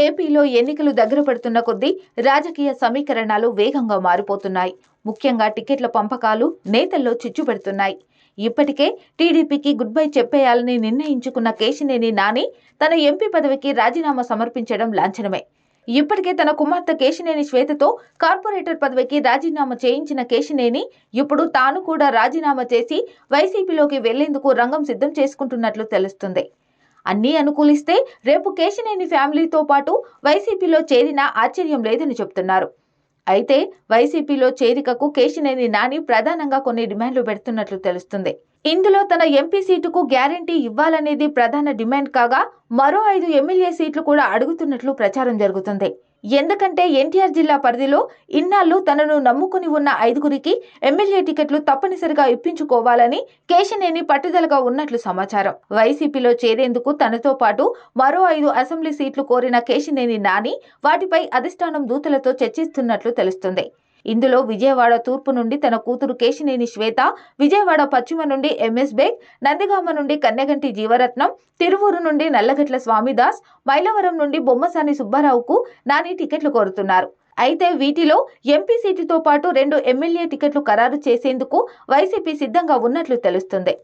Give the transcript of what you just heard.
ఏపీలో ఎన్నికలు దగ్గర పడుతున్న కొద్దీ రాజకీయ సమీకరణాలు వేగంగా మారిపోతున్నాయి. ముఖ్యంగా టికెట్ల పంపకాలు నేతల్లో చిచ్చు పెడుతున్నాయి. ఇప్పటికే టీడీపీకి గుడ్ బై చెప్పేయాలని నిర్ణయించుకున్న కేశినేని నాని తన ఎంపీ పదవికి రాజీనామా సమర్పించడం లాంఛనమే. ఇప్పటికే తన కుమార్తె కేశినేని శ్వేతతో కార్పొరేటర్ పదవికి రాజీనామా చేయించిన కేశినేని ఇప్పుడు తాను కూడా రాజీనామా చేసి వైసీపీలోకి వెళ్ళేందుకు రంగం సిద్ధం చేసుకుంటున్నట్లు తెలుస్తుంది. అన్నీ అనుకూలిస్తే రేపు కేశినేని ఫ్యామిలీతో పాటు వైసీపీలో చేరినా ఆశ్చర్యం లేదని చెప్తున్నారు. అయితే వైసీపీలో చేరికకు కేశినేని నాని ప్రధానంగా కొన్ని డిమాండ్లు పెడుతున్నట్లు తెలుస్తుంది. ఇందులో తన ఎంపీ సీటుకు గ్యారంటీ ఇవ్వాలనేది ప్రధాన డిమాండ్ కాగా మరో ఐదు ఎమ్మెల్యే సీట్లు కూడా అడుగుతున్నట్లు ప్రచారం జరుగుతుంది. ఎందుకంటే ఎన్టీఆర్ జిల్లా పరిధిలో ఇన్నాళ్ళు తనను నమ్ముకుని ఉన్న ఐదుగురికి ఎమ్మెల్యే టికెట్లు తప్పనిసరిగా ఇప్పించుకోవాలని కేశినేని పట్టుదలగా ఉన్నట్లు సమాచారం. వైసీపీలో చేరేందుకు తనతో పాటు మరో ఐదు అసెంబ్లీ సీట్లు కోరిన కేశినేని నాని వాటిపై అధిష్టానం దూతలతో చర్చిస్తున్నట్లు తెలుస్తుంది. ఇందులో విజయవాడ తూర్పు నుండి తన కూతురు కేశినేని శ్వేత విజయవాడ పశ్చిమ నుండి ఎంఎస్ బేగ్ నందిగామ నుండి కన్నెగంటి జీవరత్నం తిరువూరు నుండి నల్లగట్ల స్వామిదాస్ మైలవరం నుండి బొమ్మసాని సుబ్బారావుకు నాని టికెట్లు కోరుతున్నారు. అయితే వీటిలో ఎంపీ సీటుతో పాటు రెండు ఎమ్మెల్యే టికెట్లు ఖరారు చేసేందుకు వైసీపీ సిద్ధంగా ఉన్నట్లు తెలుస్తుంది.